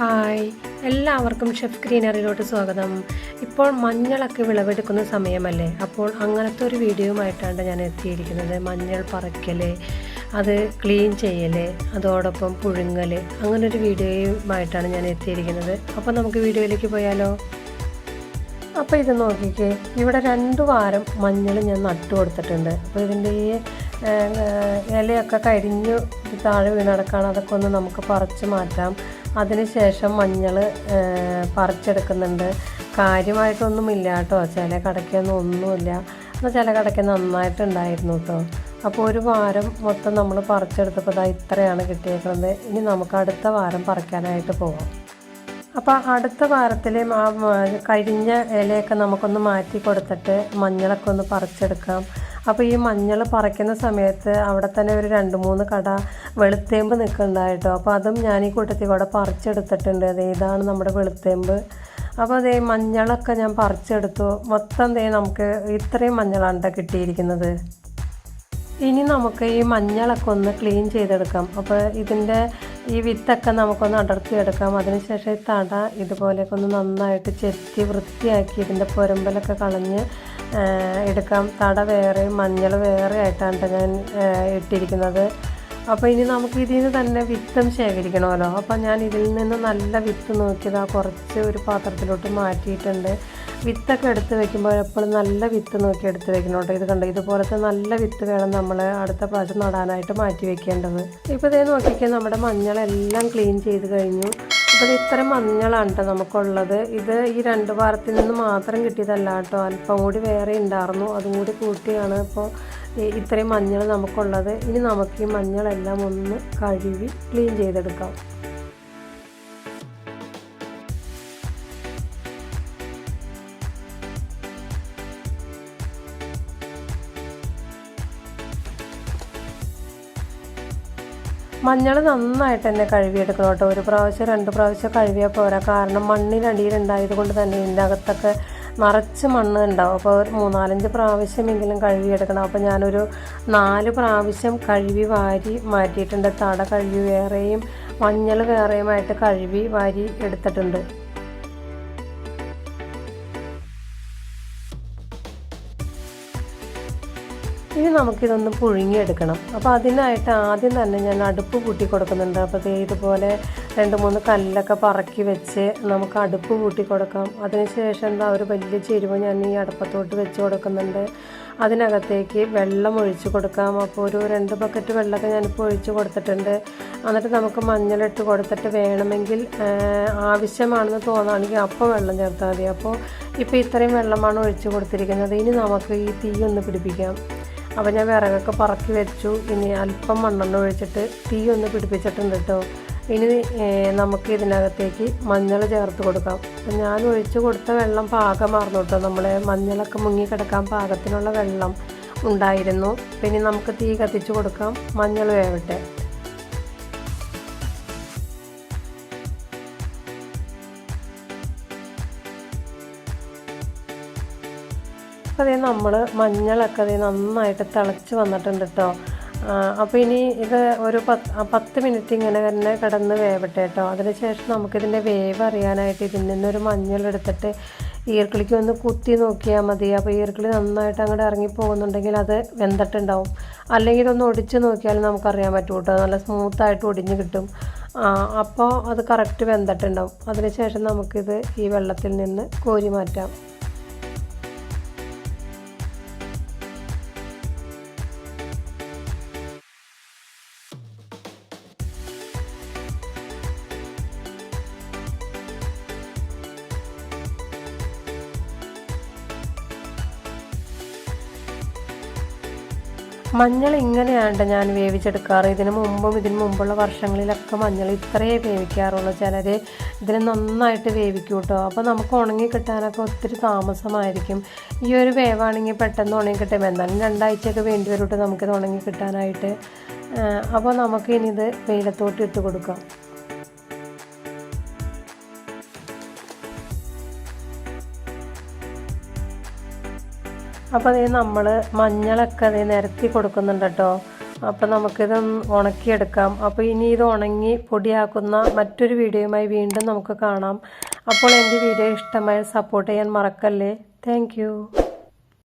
Hi. എല്ലാവർക്കും chef ഗ്രീനറിയിലോട്ട് സ്വാഗതം. ഇപ്പോൾ മഞ്ഞളൊക്കെ വിളവെടുക്കുന്ന സമയമല്ലേ? അപ്പോൾ അങ്ങനത്തെ ഒരു വീഡിയോയുമായിട്ടാണ് ഞാൻ എത്തിയിരിക്കുന്നത്. മഞ്ഞൾ പറിക്കൽ അത് ക്ലീൻ ചെയ്യൽ അതോടൊപ്പം പുഴുങ്ങൽ അങ്ങനെ ഒരു വീഡിയോയുമായിട്ടാണ് ഞാൻ എത്തിയിരിക്കുന്നത്. അപ്പോൾ നമുക്ക് വീഡിയോയിലേക്ക് പോയാലോ? അപ്പോൾ ഇത് നോക്കിക്കേ. ഇവിടെ രണ്ട് വാരം മഞ്ഞൾ ഞാൻ നട്ടു കൊടുത്തിട്ടുണ്ട്. അപ്പോൾ ഇതിന്റെ ഈ ഇലയൊക്കെ കരിഞ്ഞു താഴെ വീണടക്കാണ് അതൊക്കെ ഒന്ന് നമുക്ക് പറിച്ച് മാറ്റാം. അതിനുശേഷം മഞ്ഞൾ പറിച്ചെടുക്കുന്നുണ്ട്. കാര്യമായിട്ടൊന്നുമില്ല കേട്ടോ ചില കടയ്ക്കൊന്നും ഒന്നുമില്ല. എന്നാൽ ചില കടയ്ക്ക് നന്നായിട്ടുണ്ടായിരുന്നു കേട്ടോ അപ്പോൾ ഒരു വാരം മൊത്തം നമ്മൾ പറിച്ചെടുത്തപ്പോൾ ഇതാ ഇത്രയാണ് കിട്ടിയേക്കുന്നത്. ഇനി നമുക്ക് അടുത്ത വാരം പറിക്കാനായിട്ട് പോകാം അപ്പോൾ അടുത്ത മ- കഴിഞ്ഞ ഇലയൊക്കെ നമുക്കൊന്ന് മാറ്റി കൊടുത്തിട്ട് മഞ്ഞളൊക്കെ ഒന്ന് പറിച്ചെടുക്കാം. അപ്പോൾ ഈ മഞ്ഞൾ പറിക്കുന്ന സമയത്ത് അവിടെ തന്നെ ഒരു രണ്ട് മൂന്ന് കട വെളുത്തേമ്പ് നിൽക്കുന്നുണ്ടായിട്ടോ. അപ്പോൾ അതും ഞാൻ ഈ കൂട്ടത്തിൽ കൂടെ പറിച്ചെടുത്തിട്ടുണ്ട്. അതേതാണ് ഇതാണ് നമ്മുടെ വെളുത്തേമ്പ്. അപ്പോൾ അതേ മഞ്ഞളൊക്കെ ഞാൻ പറിച്ചെടുത്തു. മൊത്തം ദേ നമുക്ക് ഇത്രയും മഞ്ഞളാണ് ട്ടോ കിട്ടിയിരിക്കുന്നത്. ഇനി നമുക്ക് ഈ മഞ്ഞളൊക്കെ ഒന്ന് ക്ലീൻ ചെയ്തെടുക്കാം. അപ്പോൾ ഇതിന്റെ ഈ വിത്തൊക്കെ നമുക്കൊന്ന് അടർത്തിയെടുക്കാം. അതിനുശേഷം ഈ തട ഇതുപോലെയൊക്കെ ഒന്ന് നന്നായിട്ട് ചെത്തി വൃത്തിയാക്കി ഇതിന്റെ പുരമ്പലൊക്കെ കളഞ്ഞ് എടുക്കാം. തട വേറെ മഞ്ഞൾ വേറെ ആയിട്ടാണ് ഞാൻ ഇട്ടിരിക്കുന്നത്. അപ്പോൾ ഇനി നമുക്ക് ഇതിൽ നിന്ന് തന്നെ വിത്തം ശേഖരിക്കണമല്ലോ. അപ്പോൾ ഞാൻ ഇതിൽ നിന്ന് നല്ല വിത്ത് നോക്കിയത് ആ കുറച്ച് ഒരു പാത്രത്തിലോട്ട് മാറ്റിയിട്ടുണ്ട്. വിത്തൊക്കെ എടുത്ത് വെക്കുമ്പോൾ എപ്പോഴും നല്ല വിത്ത് നോക്കി എടുത്ത് വെക്കണം കേട്ടോ. ഇത് കണ്ടോ? ഇതുപോലത്തെ നല്ല വിത്ത് വേണം നമ്മൾ അടുത്ത പ്രാവശ്യം നടാനായിട്ട് മാറ്റി വെക്കേണ്ടത്. ഇപ്പോൾ ഇതേ നോക്കിക്കാൻ നമ്മുടെ മഞ്ഞളെല്ലാം ക്ലീൻ ചെയ്ത് കഴിഞ്ഞു. ഇത് ഇത്ര മഞ്ഞളാണ് കേട്ടോ നമുക്കുള്ളത്. ഇത് ഈ രണ്ട് വാരത്തിൽ നിന്ന് മാത്രം കിട്ടിയതല്ല കേട്ടോ. അല്പം കൂടി വേറെ ഉണ്ടായിരുന്നു. അതും കൂടി കൂട്ടിയാണ് ഇപ്പോൾ ഇത്രയും മഞ്ഞൾ നമുക്കുള്ളത്. ഇനി നമുക്ക് ഈ മഞ്ഞളെല്ലാം ഒന്ന് കഴുകി ക്ലീൻ ചെയ്തെടുക്കാം. മഞ്ഞൾ നന്നായിട്ട് തന്നെ കഴുകിയെടുക്കണം കേട്ടോ. ഒരു പ്രാവശ്യം രണ്ട് പ്രാവശ്യം കഴുകിയാൽ പോരാ. കാരണം മണ്ണിനടിയിലുണ്ടായത് കൊണ്ട് തന്നെ ഇതിന്റെ അകത്തൊക്കെ നിറച്ച് മണ്ണ് ഉണ്ടാവും. അപ്പോൾ ഒരു മൂന്നാലഞ്ച് പ്രാവശ്യമെങ്കിലും കഴുകിയെടുക്കണം. അപ്പോൾ ഞാനൊരു നാല് പ്രാവശ്യം കഴുകി വാരി മാറ്റിയിട്ടുണ്ട്. തട കഴുകി വേറെയും മഞ്ഞൾ വേറെയുമായിട്ട് കഴുകി വാരി എടുത്തിട്ടുണ്ട്. ഇനി നമുക്കിതൊന്ന് പുഴുങ്ങിയെടുക്കണം. അപ്പോൾ അതിനായിട്ട് ആദ്യം തന്നെ ഞാൻ അടുപ്പ് കൂട്ടി കൊടുക്കുന്നുണ്ട്. അപ്പോൾ ഇതുപോലെ രണ്ട് മൂന്ന് കല്ലൊക്കെ പറക്കി വെച്ച് നമുക്ക് അടുപ്പ് കൂട്ടി കൊടുക്കാം. അതിനുശേഷം എന്താ ഒരു വലിയ ചെരുവ് ഞാൻ ഈ അടുപ്പത്തോട്ട് വെച്ച് കൊടുക്കുന്നുണ്ട്. അതിനകത്തേക്ക് വെള്ളം ഒഴിച്ച് കൊടുക്കാം. അപ്പോൾ ഒരു രണ്ട് ബക്കറ്റ് വെള്ളമൊക്കെ ഞാനിപ്പോൾ ഒഴിച്ച് കൊടുത്തിട്ടുണ്ട്. എന്നിട്ട് നമുക്ക് മഞ്ഞളിട്ട് കൊടുത്തിട്ട് വേണമെങ്കിൽ ആവശ്യമാണെന്ന് തോന്നുകയാണെങ്കിൽ അപ്പോൾ വെള്ളം ചേർത്താൽ മതി. അപ്പോൾ ഇപ്പോൾ ഇത്രയും വെള്ളമാണ് ഒഴിച്ച് കൊടുത്തിരിക്കുന്നത്. ഇനി നമുക്ക് ഈ തീ ഒന്ന് പിടിപ്പിക്കാം. അപ്പോൾ ഞാൻ വിറകൊക്കെ പറക്കി വെച്ചു. ഇനി അല്പം മണ്ണെണ്ണ ഒഴിച്ചിട്ട് തീ ഒന്ന് പിടിപ്പിച്ചിട്ടുണ്ട് കേട്ടോ ഇനി നമുക്ക് ഇതിനകത്തേക്ക് മഞ്ഞൾ ചേർത്ത് കൊടുക്കാം. അപ്പം ഞാൻ ഒഴിച്ചു കൊടുത്ത വെള്ളം പാകമാർന്നു കേട്ടോ നമ്മളെ മഞ്ഞളൊക്കെ മുങ്ങി കിടക്കാൻ പാകത്തിനുള്ള വെള്ളം ഉണ്ടായിരുന്നു. പിന്നെ നമുക്ക് തീ കത്തിച്ച് കൊടുക്കാം. മഞ്ഞൾ വേവട്ടെ. അതേ നമ്മൾ മഞ്ഞളൊക്കെ അതേ നന്നായിട്ട് തിളച്ച് വന്നിട്ടുണ്ട് കേട്ടോ അപ്പോൾ ഇനി ഇത് ഒരു പത്ത് പത്ത് മിനിറ്റ് ഇങ്ങനെ തന്നെ കിടന്ന് വേവട്ടെ കേട്ടോ അതിനുശേഷം നമുക്കിതിന്റെ വേവ് അറിയാനായിട്ട് ഇതിൽ നിന്നൊരു മഞ്ഞളെടുത്തിട്ട് ഈർക്കിളിക്ക് ഒന്ന് കുത്തി നോക്കിയാൽ മതി. അപ്പോൾ ഈർക്കിളി നന്നായിട്ട് അങ്ങോട്ട് ഇറങ്ങി പോകുന്നുണ്ടെങ്കിൽ അത് വെന്തിട്ടുണ്ടാവും. അല്ലെങ്കിൽ ഇതൊന്ന് ഒടിച്ച് നോക്കിയാൽ നമുക്കറിയാൻ പറ്റും കേട്ടോ നല്ല സ്മൂത്തായിട്ട് ഒടിഞ്ഞ് കിട്ടും. അപ്പോൾ അത് കറക്റ്റ് വെന്തിട്ടുണ്ടാവും. അതിനുശേഷം നമുക്കിത് ഈ വെള്ളത്തിൽ നിന്ന് കോരി മാറ്റാം. മഞ്ഞൾ ഇങ്ങനെയാണ് ഞാൻ വേവിച്ചെടുക്കാറ്. ഇതിന് മുമ്പും ഇതിന് മുമ്പുള്ള വർഷങ്ങളിലൊക്കെ മഞ്ഞൾ ഇത്രയേ വേവിക്കാറുള്ളൂ. ചിലർ ഇതിന് നന്നായിട്ട് വേവിക്കും കേട്ടോ അപ്പോൾ നമുക്ക് ഉണങ്ങി കിട്ടാനൊക്കെ ഒത്തിരി താമസമായിരിക്കും. ഈ ഒരു വേവാണെങ്കിൽ പെട്ടെന്ന് ഉണങ്ങി കിട്ടും. എന്നാലും രണ്ടാഴ്ചയൊക്കെ വേണ്ടി വരും കേട്ടോ നമുക്കിത് ഉണങ്ങി കിട്ടാനായിട്ട്. അപ്പോൾ നമുക്ക് ഇനി ഇത് വെയിലത്തോട്ട് ഇട്ട് കൊടുക്കാം. അപ്പോൾ ഇത് നമ്മൾ മഞ്ഞളൊക്കെ അതേ നിരത്തി കൊടുക്കുന്നുണ്ട് കേട്ടോ. അപ്പോൾ നമുക്കിത് ഉണക്കിയെടുക്കാം. അപ്പോൾ ഇനി ഇത് ഉണങ്ങി പൊടിയാക്കുന്ന മറ്റൊരു വീഡിയോയുമായി വീണ്ടും നമുക്ക് കാണാം. അപ്പോൾ എന്റെ വീഡിയോ ഇഷ്ടമായി സപ്പോർട്ട് ചെയ്യാൻ മറക്കല്ലേ. താങ്ക്